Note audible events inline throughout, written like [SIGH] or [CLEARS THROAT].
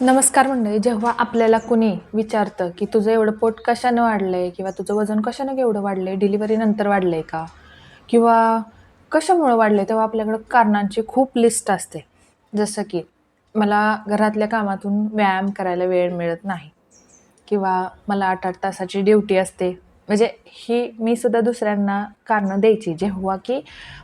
नमस्कार मंडळी जेव्हा आपल्याला कुणी विचारतं की तुझं एवढं पोट कशानं वाढलं आहे किंवा तुझं वजन कशानं एवढं वाढलं आहे डिलिव्हरीनंतर वाढलं आहे का? किंवा कशामुळं वाढलं आहे तेव्हा आपल्याकडं कारणांची खूप लिस्ट असते. जसं की मला घरातल्या कामातून व्यायाम करायला वेळ मिळत नाही. किंवा मला आठ आठ तासाची ड्युटी असते. म्हणजे ही मी सुद्धा दुसऱ्यांना कारणं द्यायची. जेव्हा की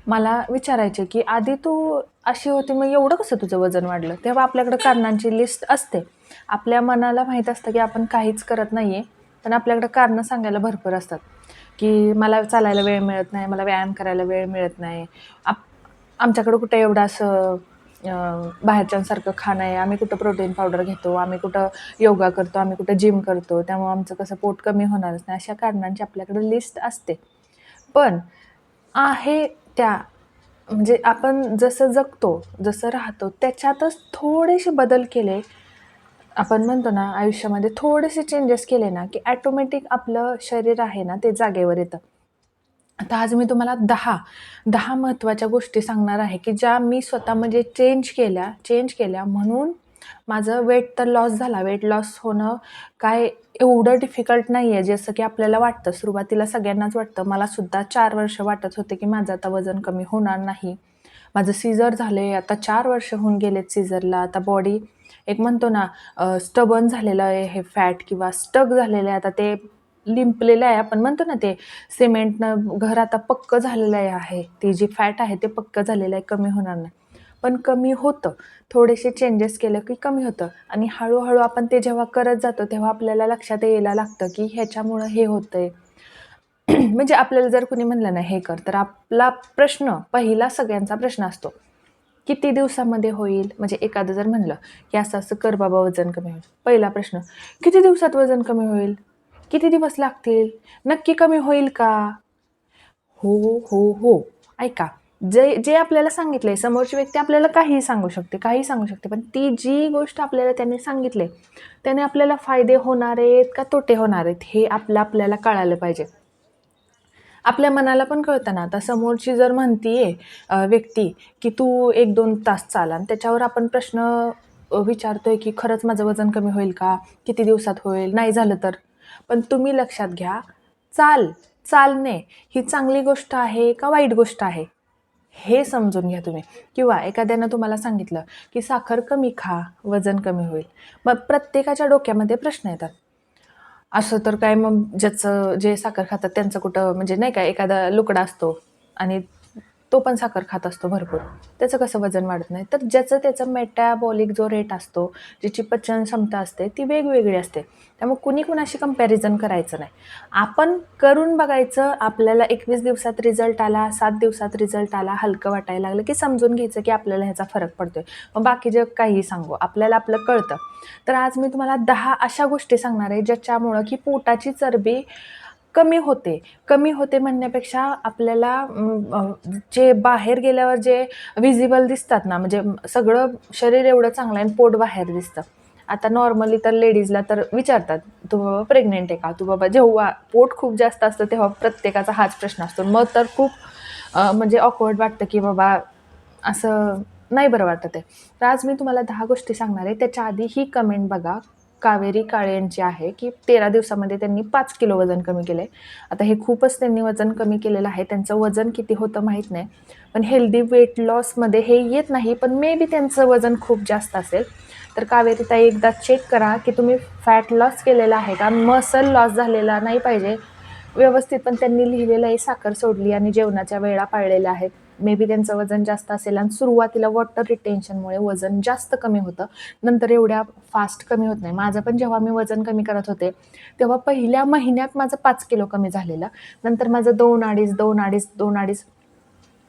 मला विचारायचे की आधी तू अशी होती मग एवढं कसं तुझं वजन वाढलं? तेव्हा आपल्याकडं कारणांची लिस्ट असते. आपल्या मनाला माहीत असतं की आपण काहीच करत नाही आहे पण आपल्याकडं कारणं सांगायला भरपूर असतात. की मला चालायला वेळ मिळत नाही मला व्यायाम करायला वेळ मिळत नाही. आप आमच्याकडं कुठं एवढं असं बाहेरच्यांसारखं खाणं आहे. आम्ही कुठं प्रोटीन पावडर घेतो आम्ही कुठं योगा करतो आम्ही कुठं जिम करतो. त्यामुळं आमचं कसं पोट कमी होणारच नाही. अशा कारणांची आपल्याकडे लिस्ट असते. पण आहे त्या म्हणजे आपण जसं जगतो जसं राहतो त्याच्यातच थोडेसे बदल केले. आपण म्हणतो ना आयुष्यामध्ये थोडेसे चेंजेस केले ना की ॲटोमॅटिक आपलं शरीर आहे ना ते जागेवर येतं. आता आज मी तुम्हाला दहा दहा महत्त्वाच्या गोष्टी सांगणार आहे की ज्या मी स्वतः म्हणजे चेंज केल्या चेंज केल्या म्हणून माझं वेट तर लॉस झाला. वेट लॉस होणं काय एवढं डिफिकल्ट नाही आहे जसं की आपल्याला वाटतं. सुरुवातीला सगळ्यांनाच वाटतं. मलासुद्धा चार वर्ष वाटत होते की माझं आता वजन कमी होणार नाही. माझं सीझर झाले आता चार वर्ष होऊन गेलेत सीझरला आता बॉडी एक म्हणतो ना स्टबन झालेलं आहे. हे फॅट किंवा स्टक झालेलं आहे. आता ते लिंपलेलं आहे. आपण म्हणतो ना ते सिमेंटनं घर आता पक्क झालेलं आहे. आहे ती जी फॅट आहे ते पक्क झालेलं आहे. कमी होणार नाही. पण कमी होतं. थोडेसे चेंजेस केलं की कमी होतं. आणि हळूहळू आपण ते जेव्हा करत जातो तेव्हा आपल्याला लक्षात यायला लागतं की ह्याच्यामुळं हे होतं आहे [CLEARS THROAT] म्हणजे आपल्याला जर कुणी म्हणलं ना हे कर तर आपला प्रश्न पहिला सगळ्यांचा प्रश्न असतो किती दिवसामध्ये होईल? म्हणजे एखादं जर म्हणलं की असं असं कर बाबा वजन कमी होईल. पहिला प्रश्न किती दिवसात वजन कमी होईल? किती दिवस लागतील? नक्की कमी होईल का? हो हो हो. ऐका जे जे आपल्याला सांगितलं आहे समोरची व्यक्ती आपल्याला काहीही सांगू शकते काही सांगू शकते पण ती जी गोष्ट आपल्याला त्यांनी सांगितले त्याने आपल्याला फायदे होणार आहेत का तोटे होणार आहेत हे आपलं आपल्याला कळालं पाहिजे. आपल्या मनाला पण कळतं ना आता समोरची जर म्हणतीये व्यक्ती की तू एक दोन तास चाला आणि त्याच्यावर आपण प्रश्न विचारतोय की खरंच माझं वजन कमी होईल का? किती दिवसात होईल? नाही झालं तर? पण तुम्ही लक्षात घ्या चाल चालणे ही चांगली गोष्ट आहे का वाईट गोष्ट आहे? हे समजून घ्या तुम्ही. किंवा एखाद्यानं तुम्हाला सांगितलं की साखर कमी खा वजन कमी होईल. मग प्रत्येकाच्या डोक्यामध्ये प्रश्न येतात. असं तर काय मग ज्याचं जे साखर खातात त्यांचं कुठं म्हणजे नाही का एखादा लुकडा असतो आणि तो पण साखर खात असतो भरपूर. त्याचं कसं वजन वाढत नाही. तर ज्याचं त्याचं मेटॅबॉलिक जो रेट असतो ज्याची पचन क्षमता असते ती वेगवेगळी असते. त्यामुळे कुणी कुणाशी कंपॅरिझन करायचं नाही. आपण करून बघायचं आपल्याला एकवीस दिवसात रिझल्ट आला सात दिवसात रिझल्ट आला हलकं वाटायला लागलं की समजून घ्यायचं की आपल्याला ह्याचा फरक पडतोय. मग बाकी जे काही सांगू आपल्याला आपलं कळतं. तर आज मी तुम्हाला दहा अशा गोष्टी सांगणार आहे ज्याच्यामुळं की पोटाची चरबी कमी होते. कमी होते म्हणण्यापेक्षा आपल्याला जे बाहेर गेल्यावर जे विजिबल दिसतात ना म्हणजे सगळं शरीर एवढं चांगलं आहे आणि पोट बाहेर दिसतं. आता नॉर्मली तर लेडीजला तर विचारतात तू बाबा प्रेग्नेंट आहे का? तू बाबा जेव्हा पोट खूप जास्त असतं तेव्हा प्रत्येकाचा हाच प्रश्न असतो. मग तर खूप म्हणजे ऑकवर्ड वाटतं की बाबा असं नाही बरं वाटतं ते तर आज मी तुम्हाला दहा गोष्टी सांगणार आहे. त्याच्या आधी ही कमेंट बघा. कावेरी काळे यांची आहे की तेरा दिवसामध्ये त्यांनी पाच किलो वजन कमी केलं आहे आता हे खूपच त्यांनी वजन कमी केलेलं आहे. त्यांचं वजन किती होतं माहीत नाही. पण हेल्दी वेट लॉसमध्ये हे येत नाही पण मे बी त्यांचं वजन खूप जास्त असेल. तर कावेरी ताई एकदा चेक करा की तुम्ही फॅट लॉस केलेला आहे का? मसल लॉस झालेला नाही पाहिजे. व्यवस्थित पण त्यांनी लिहिलेलं आहे साखर सोडली आणि जेवणाच्या वेळा पाळलेल्या आहेत. मे बी त्यांचं वजन जास्त असेल आणि सुरुवातीला वॉटर रिटेन्शनमुळे वजन जास्त कमी होतं. नंतर एवढ्या फास्ट कमी होत नाही. माझं पण जेव्हा मी वजन कमी करत होते तेव्हा पहिल्या महिन्यात माझं पाच किलो कमी झालेलं. नंतर माझं दोन अडीच दोन अडीच दोन अडीच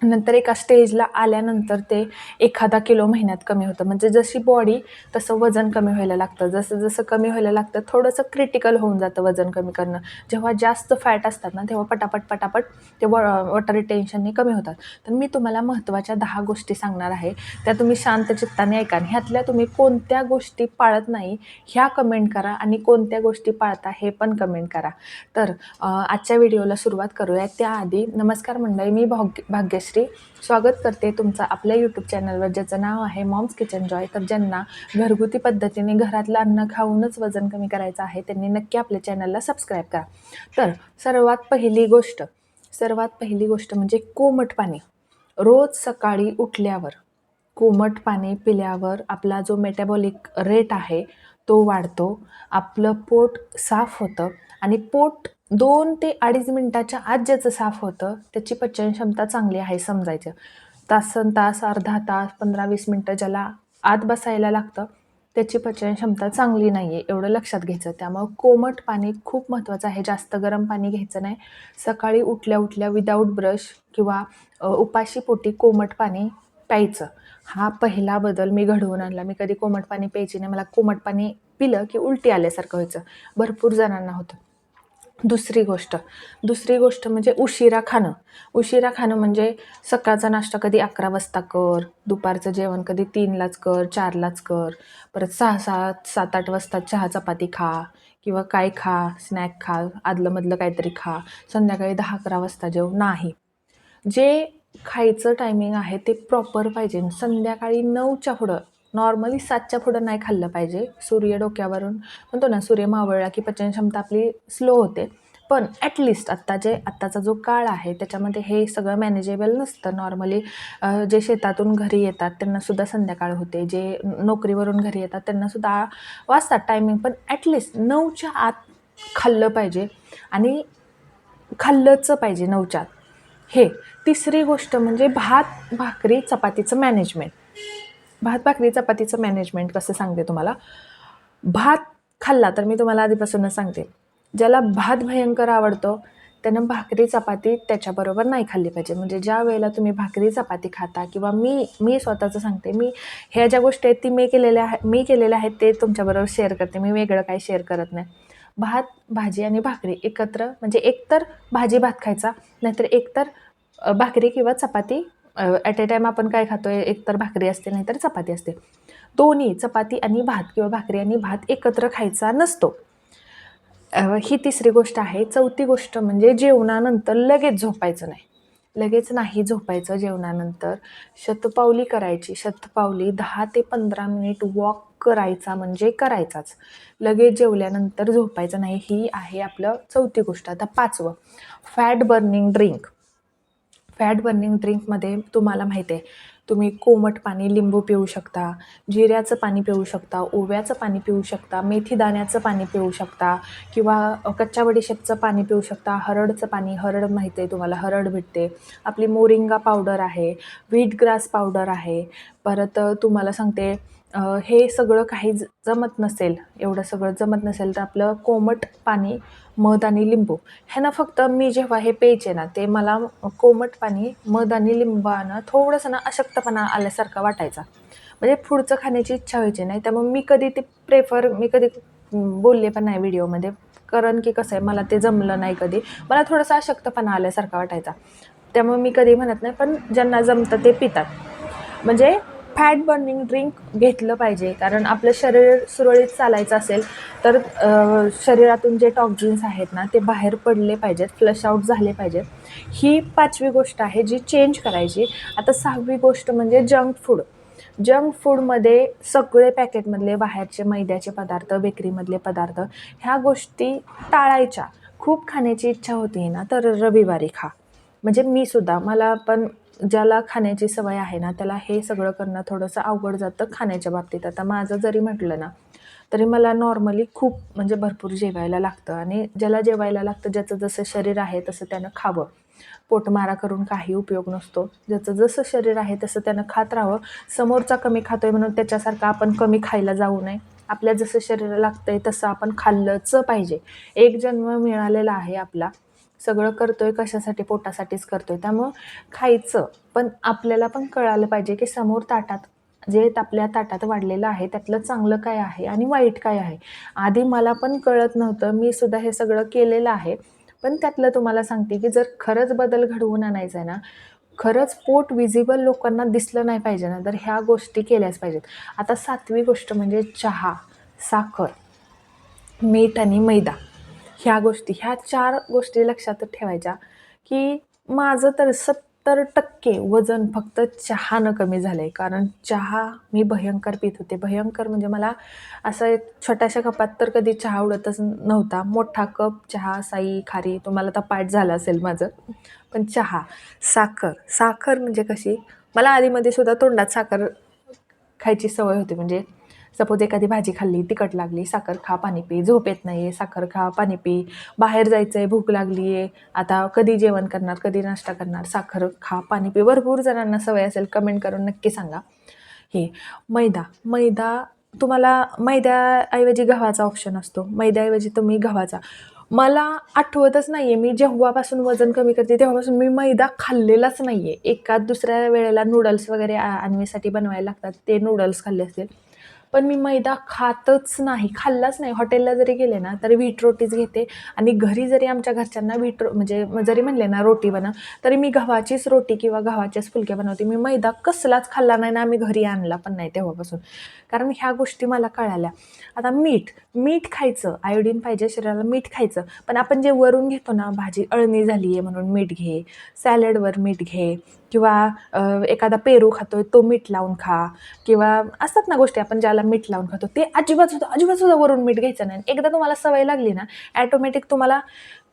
नंतर एका स्टेजला आल्यानंतर ते एखादा किलो महिन्यात कमी होतं. म्हणजे जशी बॉडी तसं वजन कमी व्हायला लागतं. जसं जसं कमी व्हायला लागतं थोडंसं क्रिटिकल होऊन जातं वजन कमी करणं. जेव्हा जास्त फॅट असतात ना तेव्हा पटापट पटापट ते वॉ वॉटर टेन्शनने कमी होतात. तर मी तुम्हाला महत्त्वाच्या दहा गोष्टी सांगणार आहे. त्या तुम्ही शांत चित्ताने ऐका आणि ह्यातल्या तुम्ही कोणत्या गोष्टी पाळत नाही ह्या कमेंट करा आणि कोणत्या गोष्टी पाळता हे पण कमेंट करा. तर आजच्या व्हिडिओला सुरुवात करूया. त्याआधी नमस्कार मंडळी मी भाग्य भाग्यश्री. जयश्री स्वागत करते तुमचं आपल्या यूट्यूब चॅनलवर ज्याचं नाव आहे मॉम्स किचन जॉय तर ज्यांना घरगुती पद्धतीने घरातलं अन्न खाऊनच वजन कमी करायचं आहे त्यांनी नक्की आपल्या चॅनलला सबस्क्राईब करा. तर सर्वात पहिली गोष्ट सर्वात पहिली गोष्ट म्हणजे कोमट पाणी. रोज सकाळी उठल्यावर कोमट पाणी पिल्यावर आपला जो मेटॅबॉलिक रेट आहे तो वाढतो आपलं पोट साफ होतं आणि पोट दोन ते अडीच मिनटाच्या आत ज्याचं साफ होतं त्याची पचन क्षमता चांगली आहे समजायचं. तासन तास अर्धा तास पंधरा वीस मिनटं ज्याला आत बसायला लागतं त्याची पचन क्षमता चांगली नाही आहे एवढं लक्षात घ्यायचं. त्यामुळं कोमट पाणी खूप महत्त्वाचं आहे. जास्त गरम पाणी घ्यायचं नाही. सकाळी उठल्या उठल्या विदाऊट ब्रश किंवा उपाशी पोटी कोमट पाणी प्यायचं. हा पहिला बदल मी घडवून आणला. मी कधी कोमट पाणी प्यायची नाही. मला कोमट पाणी पिलं की उलटी आल्यासारखं व्हायचं. भरपूर जणांना होतं. दुसरी गोष्ट. दुसरी गोष्ट म्हणजे उशिरा खाणं. उशिरा खाणं म्हणजे सकाळचा नाश्ता कधी अकरा वाजता कर दुपारचं जेवण कधी तीनलाच कर चारलाच कर परत सहा सात सात आठ वाजता चहा चपाती खा किंवा काय खा स्नॅक खा आदलंमधलं काहीतरी खा संध्याकाळी दहा अकरा वाजता जेव नाही. जे खायचं टायमिंग आहे ते प्रॉपर पाहिजे. संध्याकाळी नऊच्या पुढं नॉर्मली सातच्या पुढं नाही खाल्लं पाहिजे. सूर्य डोक्यावरून म्हणतो ना सूर्य मावळला की पचनक्षमता आपली स्लो होते. पण ॲटलिस्ट आत्ता जे आत्ताचा जो काळ आहे त्याच्यामध्ये हे सगळं मॅनेजेबल नसतं. नॉर्मली जे शेतातून घरी येतात त्यांनासुद्धा संध्याकाळ होते. जे नोकरीवरून घरी येतात त्यांनासुद्धा वाजतात टायमिंग पण ॲटलिस्ट नऊच्या आत खाल्लं पाहिजे आणि खाल्लंच पाहिजे नऊच्या आत. हे तिसरी गोष्ट म्हणजे भात भाकरी चपातीचं मॅनेजमेंट भात भाकरी चपातीचं मॅनेजमेंट कसं सांगते तुम्हाला? भात खाल्ला तर मी तुम्हाला आधीपासूनच सांगते. ज्याला भात भयंकर आवडतो त्यानं भाकरी चपाती त्याच्याबरोबर नाही खाल्ली पाहिजे. म्हणजे ज्या वेळेला तुम्ही भाकरी चपाती खाता किंवा मी मी स्वतःचं सांगते मी ह्या ज्या गोष्टी आहेत ती मी केलेल्या आहे मी केलेल्या आहेत ते तुमच्याबरोबर शेअर करते. मी वेगळं काही शेअर करत नाही. भात भाजी आणि भाकरी एकत्र म्हणजे एकतर भाजी भात खायचा नाहीतर एकतर भाकरी किंवा चपाती ॲट ए टाईम आपण काय खातो आहे एकतर भाकरी असते नाहीतर चपाती असते. दोन्ही चपाती आणि भात किंवा भाकरी आणि भात एकत्र खायचा नसतो. ही तिसरी गोष्ट आहे. चौथी गोष्ट म्हणजे जेवणानंतर लगेच झोपायचं नाही. लगेच नाही झोपायचं जेवणानंतर. शतपावली करायची. शतपावली दहा ते पंधरा मिनिट वॉक करायचा म्हणजे करायचाच. लगेच जेवल्यानंतर झोपायचं नाही. ही आहे आपलं चौथी गोष्ट. आता पाचवं. Fat burning drink fat burning ड्रिंकमध्ये तुम्हाला माहिती आहे तुम्ही कोमट पाणी लिंबू पिऊ शकता जिऱ्याचं पाणी पिऊ शकता ओव्याचं पाणी पिऊ शकता मेथी दाण्याचं पाणी पिऊ शकता किंवा कच्च्या बडीशेपचं पाणी पिऊ शकता हरडचं पाणी हरड माहिती आहे तुम्हाला हरड भेटते. आपली मोरिंगा पावडर आहे व्हीट ग्रास पावडर आहे. परत तुम्हाला सांगते हे सगळं काही ज- जमत नसेल एवढं सगळं जमत नसेल तर आपलं कोमट पाणी मध आणि लिंबू ह्यानं फक्त मी जेव्हा हे प्यायचे ना ते मला कोमट पाणी मध आणि लिंबानं थोडंसं ना अशक्तपणा आल्यासारखा वाटायचा. म्हणजे पुढचं खाण्याची इच्छा व्हायची नाही त्यामुळे मी कधी ते प्रेफर मी कधी बोलले पण नाही व्हिडिओमध्ये कारण की कसं आहे मला ते जमलं नाही कधी. मला थोडासा अशक्तपणा आल्यासारखा वाटायचा. त्यामुळे मी कधी म्हणत नाही पण ज्यांना जमतं ते पितात. म्हणजे फॅट बर्निंग ड्रिंक घेतलं पाहिजे. कारण आपलं शरीर सुरळीत चालायचं असेल तर शरीरातून जे टॉक्झिन्स आहेत ना ते बाहेर पडले पाहिजेत फ्लश आऊट झाले पाहिजेत. ही पाचवी गोष्ट आहे जी चेंज करायची. आता सहावी गोष्ट म्हणजे जंक फूड जंक फूडमध्ये सगळे पॅकेटमधले बाहेरचे मैद्याचे पदार्थ बेकरीमधले पदार्थ ह्या गोष्टी टाळायच्या. खूप खाण्याची इच्छा होती ना तर रविवारी खा. म्हणजे मी सुद्धा मला पण ज्याला खाण्याची सवय आहे ना त्याला हे सगळं करणं थोडंसं अवघड जातं खाण्याच्या बाबतीत. आता माझं जरी म्हटलं ना तरी मला नॉर्मली खूप म्हणजे भरपूर जेवायला लागतं. आणि ज्याला जेवायला लागतं ज्याचं जसं शरीर आहे तसं त्यानं खावं. पोटमारा करून काही उपयोग नसतो. ज्याचं जसं शरीर आहे तसं त्यानं खात राहावं. समोरचा कमी खातोय म्हणून त्याच्यासारखं आपण कमी खायला जाऊ नये. आपल्या जसं शरीराला लागतंय तसं आपण खाल्लंच पाहिजे. एक जन्म मिळालेला आहे आपला. सगळं करतोय कशासाठी पोटासाठीच करतोय. त्यामुळं खायचं. पण आपल्याला पण कळालं पाहिजे की समोर ताटात जे आपल्या ताटात वाढलेलं आहे त्यातलं चांगलं काय आहे आणि वाईट काय आहे? आधी मला पण कळत नव्हतं. मी सुद्धा हे सगळं केलेलं आहे. पण त्यातलं तुम्हाला सांगते की जर खरंच बदल घडवून आणायचा आहे ना खरंच पोट विजिबल लोकांना दिसलं नाही पाहिजे ना तर ह्या गोष्टी केल्याच पाहिजेत. आता सातवी गोष्ट म्हणजे चहा साखर मीठ आणि मैदा. ह्या गोष्टी ह्या चार गोष्टी लक्षात ठेवायच्या की माझं तर सत्तर टक्के वजन फक्त चहानं कमी झालं आहे कारण चहा मी भयंकर पित होते. भयंकर म्हणजे मला असं एक छोट्याशा कपात तर कधी चहा आवडतच नव्हता. मोठा कप चहा साई खारी तुम्हाला तर पाठ झालं असेल माझं. पण चहा साखर साखर म्हणजे कशी? मला आधीमध्ये सुद्धा तोंडात साखर खायची सवय होती. म्हणजे सपोज एखादी भाजी खाल्ली तिखट लागली साखर खा पाणी पी झोप येत नाही आहे साखर खा पाणी पी बाहेर जायचं आहे भूक लागली आहे आता कधी जेवण करणार कधी नाश्ता करणार साखर खा पाणी पी भरपूर जणांना सवय असेल कमेंट करून नक्की सांगा. हे मैदा मैदा तुम्हाला मैद्याऐवजी गव्हाचा ऑप्शन असतो. मैद्याऐवजी तुम्ही गव्हाचा. मला आठवतच नाही आहे मी जेव्हापासून वजन कमी करते तेव्हापासून मी मैदा खाल्लेलाच नाही आहे एका दुसऱ्या वेळेला नूडल्स वगैरे आ- बनवायला लागतात ते नूडल्स खाल्ले असतील. पण मी मैदा खातच नाही खाल्लाच नाही. हॉटेलला जरी गेले ना तरी व्हीट रोटीच घेते. आणि घरी जरी आमच्या घरच्यांना व्हीट रो म्हणजे जरी म्हणले ना रोटी बनव तरी मी गव्हाचीच रोटी किंवा गव्हाचेच फुलके बनवते. मी मैदा कसलाच खाल्ला नाही ना आम्ही घरी आणला पण नाही तेव्हापासून. कारण ह्या गोष्टी मला कळाल्या. आता मीठ मीठ खायचं. आयोडीन पाहिजे शरीराला मीठ खायचं. पण आपण जे वरून घेतो ना भाजी अळणी झाली आहे म्हणून मीठ घे सॅलडवर मीठ घे किंवा एखादा पेरू खातोय तो मीठ लावून खा किंवा असतात ना गोष्टी आपण ज्याला मीठ लावून खातो. ते अजिबात सुद्धा अजिबात सुद्धा वरून मीठ घ्यायचं नाही. एकदा तुम्हाला सवय लागली ना ॲटोमॅटिक तुम्हाला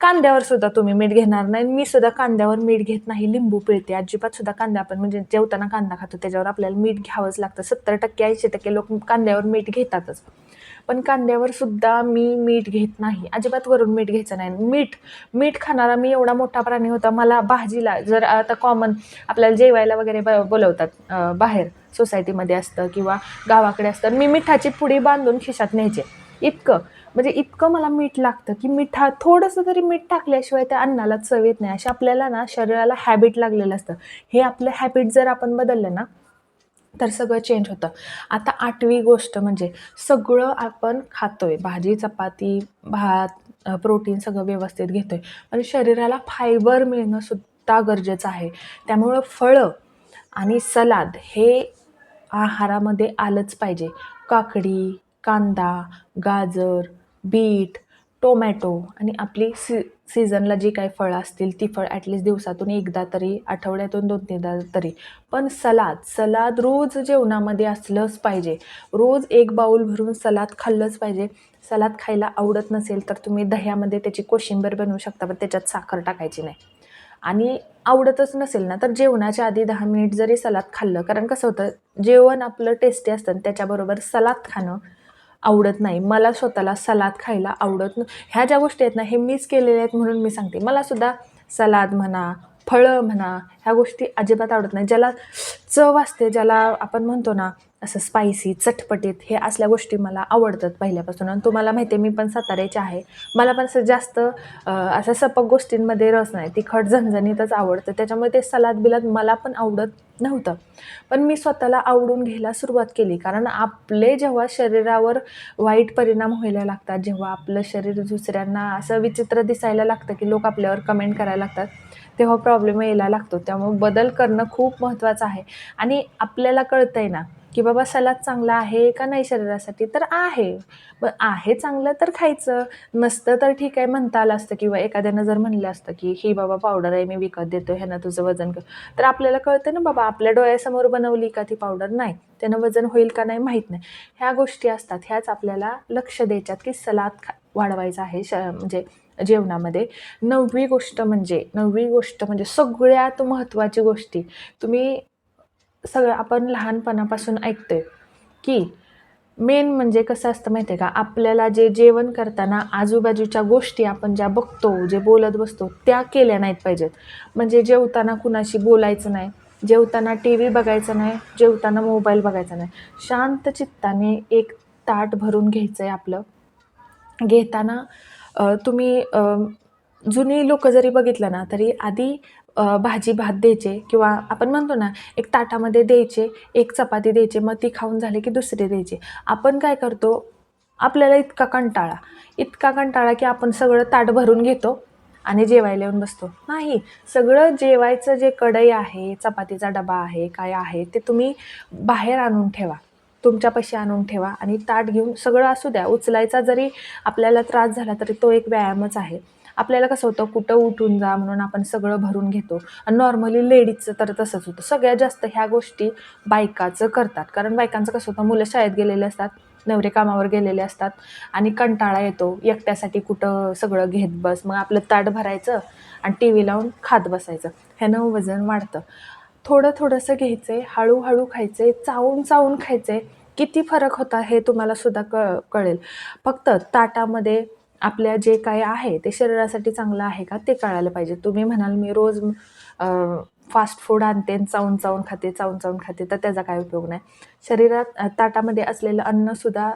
कांद्यावर सुद्धा तुम्ही मीठ घेणार नाही. मी सुद्धा कांद्यावर मीठ घेत नाही. लिंबू पिळते. अजिबात सुद्धा कांदा आपण म्हणजे जेवताना कांदा खातो. त्याच्यावर आपल्याला मीठ घ्यावंच लागतं. सत्तर टक्के ऐंशी टक्के लोक कांद्यावर मीठ घेतातच. पण कांद्यावर सुद्धा मी मीठ घेत नाही. अजिबात वरून मीठ घ्यायचं नाही. मीठ मीठ खाणारा मी एवढा मोठा प्राणी होता. मला भाजीला जर आता कॉमन आपल्याला जेवायला वगैरे ब बोलवतात बाहेर. सोसायटीमध्ये असतं किंवा गावाकडे असतं. मी मिठाची पुडी बांधून खिशात न्यायचे. इतकं. म्हणजे इतकं मला मीठ लागतं की मिठा थोडंसं तरी मीठ टाकल्याशिवाय त्या अन्नाला चव येत नाही. अशा आपल्याला ना शरीराला हॅबिट लागलेलं असतं. हे आपलं हॅबिट जर आपण बदललं ना तर सगळं चेंज होतं. आता आठवी गोष्ट म्हणजे सगळं आपण खातोय. भाजी चपाती भात प्रोटीन सगळं व्यवस्थित घेतोय. पण शरीराला फायबर मिळणं सुद्धा गरजेचं आहे. त्यामुळं फळं आणि सलाद हे आहारामध्ये आलंच पाहिजे. काकडी कांदा गाजर बीट टोमॅटो आणि आपली सी सीझनला जी काही फळं असतील ती फळ ॲटलिस्ट दिवसातून एकदा तरी आठवड्यातून दोन तीनदा तरी. पण सलाद सलाद रोज जेवणामध्ये असलंच पाहिजे. रोज एक बाऊल भरून सलाद खाल्लंच पाहिजे. सलाद खायला आवडत नसेल तर तुम्ही दह्यामध्ये त्याची कोशिंबीर बनवू शकता पण त्याच्यात साखर टाकायची नाही. आणि आवडतच नसेल ना तर जेवणाच्या आधी दहा मिनिट जरी सलाद खाल्लं कारण कसं होतं जेवण आपलं टेस्टी असतं आणि त्याच्याबरोबर सलाद खाणं आवडत नाही. मला स्वतःला सलाद खायला आवडत न ह्या ज्या गोष्टी आहेत ना हे मीच केलेल्या आहेत म्हणून मी सांगते. मला सुद्धा सलाद म्हणा फळं म्हणा ह्या गोष्टी अजिबात आवडत नाही. ज्याला चव असते ज्याला आपण म्हणतो ना असं स्पायसी चटपटीत हे असल्या गोष्टी मला आवडतात पहिल्यापासून. आणि तुम्हाला माहिती आहे मी पण साताऱ्याची आहे. मला पण असं जास्त असं सपक गोष्टींमध्ये रस नाही. तिखट झणझणीतच आवडतं. त्याच्यामुळे ते सलाद बिलाद मला पण आवडत नव्हतं. पण मी स्वतःला आवडून घ्यायला सुरुवात केली. कारण आपले जेव्हा शरीरावर वाईट परिणाम व्हायला लागतात जेव्हा आपलं शरीर दुसऱ्यांना असं विचित्र दिसायला लागतं की लोक आपल्यावर कमेंट करायला लागतात तेव्हा प्रॉब्लेम यायला लागतो. त्यामुळे बदल करणं खूप महत्त्वाचं आहे. आणि आपल्याला कळतंय ना की बाबा सलाद चांगला आहे का नाही शरीरासाठी? तर आहे. आहे चांगलं तर खायचं. नसतं तर ठीक आहे म्हणता आलं असतं किंवा एखाद्यानं जर म्हणलं असतं की ही बाबा पावडर आहे मी विकत देतो ह्यानं तुझं वजन कर तर आपल्याला कळतं ना बाबा आपल्या डोळ्यासमोर बनवली का ती पावडर नाही. त्यानं वजन होईल का नाही माहीत नाही. ह्या गोष्टी असतात. ह्याच आपल्याला लक्ष द्यायच्यात की सलाद खा वाढवायचा आहे. श म्हणजे जेवणामध्ये. नववी गोष्ट म्हणजे नववी गोष्ट म्हणजे सगळ्यात महत्त्वाची गोष्टी तुम्ही सगळं आपण लहानपणापासून ऐकतोय की मेन म्हणजे कसं असतं माहिती आहे का? आपल्याला जे जेवण करताना आजूबाजूच्या गोष्टी आपण ज्या बघतो जे बोलत बसतो त्या केल्या नाहीत पाहिजेत. म्हणजे जेवताना कुणाशी बोलायचं नाही जेवताना टी व्ही बघायचं नाही जेवताना मोबाईल बघायचा नाही. शांत चित्ताने एक ताट भरून घ्यायचं आहे आपलं. घेताना तुम्ही जुनी लोक जरी बघितलं ना तरी आधी भाजी भात द्यायचे किंवा आपण म्हणतो ना एक ताटामध्ये द्यायचे एक चपाती द्यायचे मग ती खाऊन झाले की दुसरी द्यायची. आपण काय करतो आपल्याला इतका कंटाळा इतका कंटाळा की आपण सगळं ताट भरून घेतो आणि जेवायला येऊन बसतो. नाही सगळं जेवायचं जे कढई आहे चपातीचा डबा आहे काय आहे ते तुम्ही बाहेर आणून ठेवा. तुमच्यापाशी आणून ठेवा आणि ताट घेऊन सगळं असू द्या. उचलायचा जरी आपल्याला त्रास झाला तरी तो एक व्यायामच आहे. आपल्याला कसं होतं कुठं उठून जा म्हणून आपण सगळं भरून घेतो. आणि नॉर्मली लेडीजचं तर तसंच होतं. सगळ्यात जास्त ह्या गोष्टी बायकाचं करतात. कारण बायकांचं कसं होतं मुलं शाळेत गेलेले असतात नवरे कामावर गेलेले असतात आणि कंटाळा येतो. एकट्यासाठी कुठं सगळं घेत बस मग आपलं ताट भरायचं आणि टी व्ही लावून खात बसायचं. ह्यानं वजन वाढतं. थोडं थोडंसं घ्यायचं आहे हळूहळू खायचं आहे चावून चावून खायचं आहे किती फरक होता हे तुम्हाला सुद्धा क कळेल. फक्त ताटामध्ये आपल्या जे काय आहे ते शरीरासाठी चांगलं आहे का ते कळायला पाहिजे. तुम्ही म्हणाल मी रोज फास्ट फूड आणते चावून चावून खाते चावून चावून खाते तर त्याचा काय उपयोग नाही. शरीरात ताटामध्ये असलेलं अन्नसुद्धा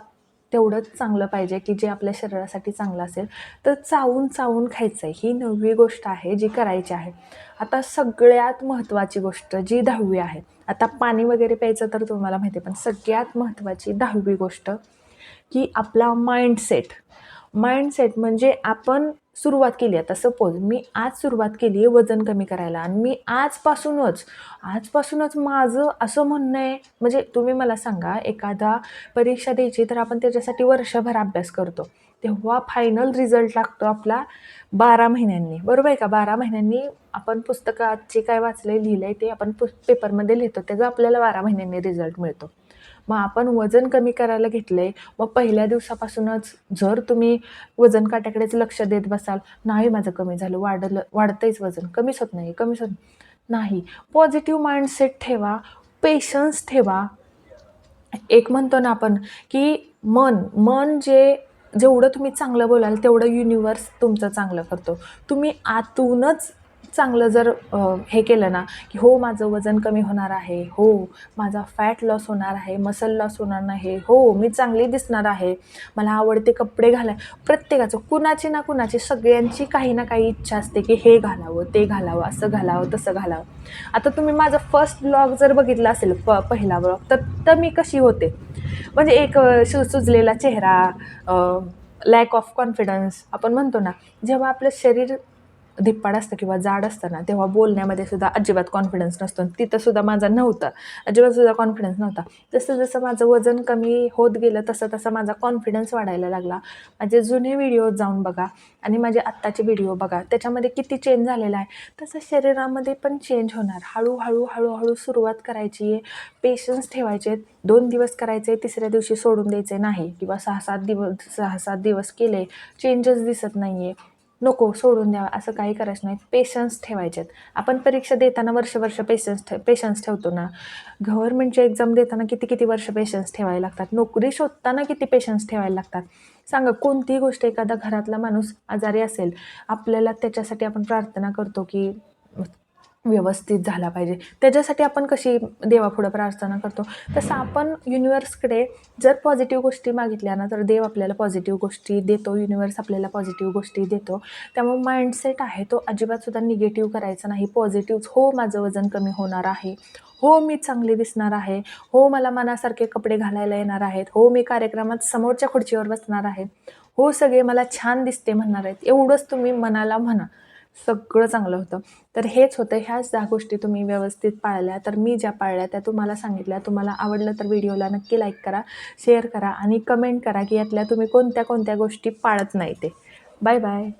तेवढंच चांगलं पाहिजे की जे आपल्या शरीरासाठी चांगलं असेल. तर चावून चावून खायचं आहे ही नववी गोष्ट आहे जी करायची आहे. आता सगळ्यात महत्त्वाची गोष्ट जी दहावी आहे. आता पाणी वगैरे प्यायचं तर तुम्हाला माहिती आहे पण सगळ्यात महत्त्वाची दहावी गोष्ट की आपला माइंडसेट माइंडसेट म्हणजे आपण सुरुवात केली आता सपोज मी आज सुरुवात केली आहे वजन कमी करायला आणि मी आजपासूनच आजपासूनच माझं असं म्हणणं आहे म्हणजे तुम्ही मला सांगा एखादा परीक्षा द्यायची तर आपण त्याच्यासाठी वर्षभर अभ्यास करतो. तेव्हा फायनल रिझल्ट लागतो आपला बारा महिन्यांनी. बरोबर आहे का? बारा महिन्यांनी आपण पुस्तकात जे काय वाचलं लिहिलं आहे ते आपण पुस पेपरमध्ये लिहितो त्याचा आपल्याला बारा महिन्यांनी रिझल्ट मिळतो. मग आपण वजन कमी करायला घेतलं आहे मग पहिल्या दिवसापासूनच जर तुम्ही वजन काट्याकडेच लक्ष देत बसाल नाही माझं कमी झालं वाढलं वाढतंयच वजन कमीच होत नाही कमीच होत नाही. पॉझिटिव्ह माइंडसेट ठेवा पेशन्स ठेवा. एक म्हणतो ना आपण की मन मन जे जेवढं तुम्ही चांगलं बोलाल तेवढं युनिवर्स तुमचं चांगलं करतो. तुम्ही आतूनच चांगलं जर हे केलं ना की हो माझं वजन कमी होणार आहे हो माझा फॅट लॉस होणार आहे मसल लॉस होणार नाही हो मी चांगली दिसणार आहे मला आवडते कपडे घालाय प्रत्येकाचं कुणाची ना कुणाची सगळ्यांची काही ना काही इच्छा असते की हे घालावं ते घालावं असं घालावं तसं घालावं. आता तुम्ही माझं फर्स्ट ब्लॉग जर बघितला असेल प पहिला ब्लॉग तर तर मी कशी होते? म्हणजे एक सु सुजलेला चेहरा लॅक ऑफ कॉन्फिडन्स आपण म्हणतो ना जेव्हा आपलं शरीर धिप्पाड असतं किंवा जाड असतं ना तेव्हा बोलण्यामध्ये सुद्धा अजिबात कॉन्फिडन्स नसतो. आणि तिथं सुद्धा माझा नव्हता. अजिबात सुद्धा कॉन्फिडन्स नव्हता. जसं जसं माझं वजन कमी होत गेलं तसं तसं माझा कॉन्फिडन्स वाढायला लागला. माझे जुने व्हिडिओ जाऊन बघा आणि माझे आत्ताचे व्हिडिओ बघा. त्याच्यामध्ये किती चेंज झालेला आहे. तसं शरीरामध्ये पण चेंज होणार. हळूहळू हळूहळू सुरुवात करायची आहे. पेशन्स ठेवायचे आहेत. दोन दिवस करायचे तिसऱ्या दिवशी सोडून द्यायचे नाही. किंवा सहा सात दिवस सहा सात दिवस केले चेंजेस दिसत नाही आहे नको सोडून द्यावा असं काही करायचं नाही. पेशन्स ठेवायचे आहेत. आपण परीक्षा देताना वर्ष वर्ष पेशन्स ठे पेशन्स ठेवतो ना. गव्हर्नमेंटची एक्झाम देताना किती किती वर्ष पेशन्स ठेवायला लागतात? नोकरी शोधताना किती पेशन्स ठेवायला लागतात? सांगा कोणतीही गोष्ट एखादा घरातला माणूस आजारी असेल आपल्याला त्याच्यासाठी आपण प्रार्थना करतो की व्यवस्थित झाला पाहिजे. त्याच्यासाठी आपण कशी देवापुढं प्रार्थना करतो? तसं आपण युनिवर्सकडे जर पॉझिटिव्ह गोष्टी मागितल्या ना तर देव आपल्याला पॉझिटिव्ह गोष्टी देतो. युनिवर्स आपल्याला पॉझिटिव्ह गोष्टी देतो. त्यामुळे माइंडसेट आहे तो अजिबातसुद्धा निगेटिव्ह करायचा नाही. पॉझिटिव्ह हो माझं वजन कमी होणार आहे. हो मी चांगली दिसणार आहे. हो मला मनासारखे कपडे घालायला येणार आहेत. हो मी कार्यक्रमात समोरच्या खुर्चीवर बसणार आहे. हो सगळे मला छान दिसते म्हणणार आहेत. एवढंच तुम्ही मनाला म्हणा. सगळं चांगलं होतं. तर हेच होतं. ह्याच ज्या गोष्टी तुम्ही व्यवस्थित पाळल्या. तर मी ज्या पाळल्या त्या तुम्हाला सांगितल्या. तुम्हाला आवडलं तर व्हिडिओला नक्की लाईक करा शेअर करा आणि कमेंट करा की यातल्या तुम्ही कोणत्या कोणत्या गोष्टी पाळत नाही ते. Bye bye